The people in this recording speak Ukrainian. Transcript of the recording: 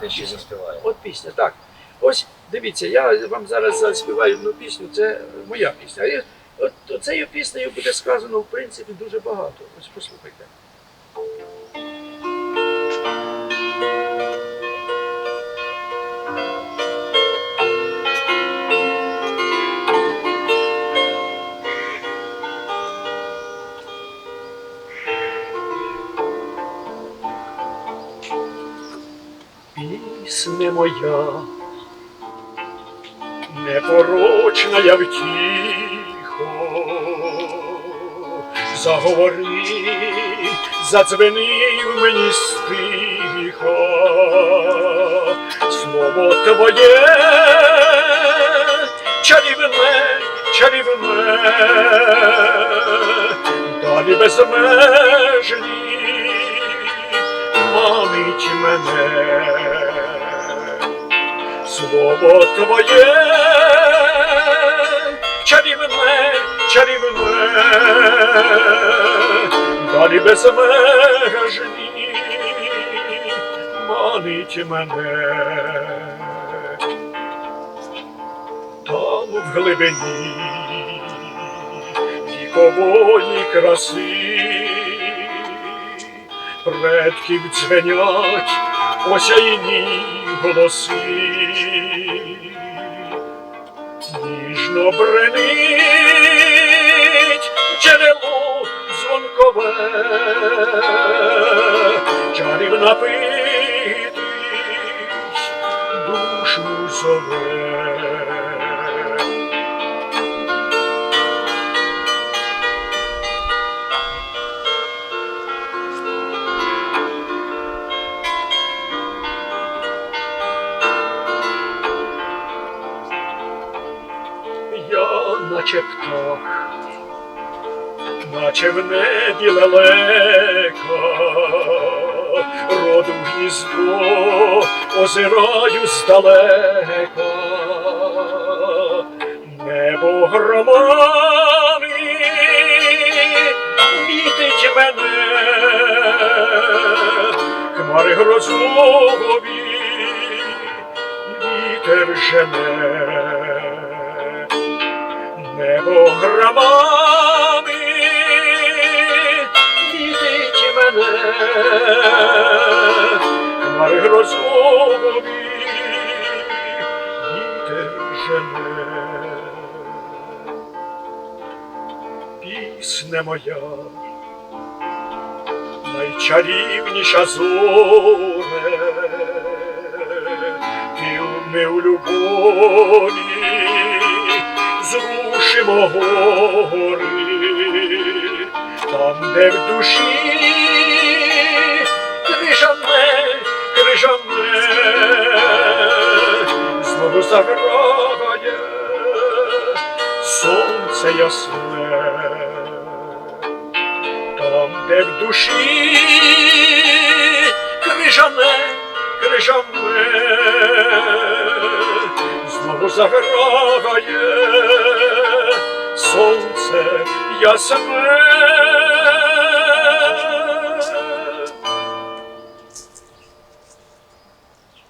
Те, що заспіває. От пісня, так. Ось дивіться, я вам зараз заспіваю одну пісню, це моя пісня. От цією піснею буде сказано, в принципі, дуже багато. Ось послухайте. Пісне моя, непорочна я втіхо, заговори, задзвенив мені стихо, слово твоє, чарівне, чарівне, далі безмежні манить мене, слово твоє, чарівне, чарівне, далі безмежні манить мене. Там в глибині вікової краси предків дзвенять осяйні голоси, ніжно бренить джерело дзвонкове, чарів напитись, душу зове. Я наче в небі лелека, роду гніздо озираю здалека, небо громами мітить мене, хмари грозові, вітер жене небо громами мітить мене, хмари грозові, вітер жене. Пісня моя, найчарівніша зоре, ти у любові зрушимо гори, там, де в душі крижане, крижане, знову заграє сонце ясне, там, де в душі крижане, крижане, знову заграє сонце ясне.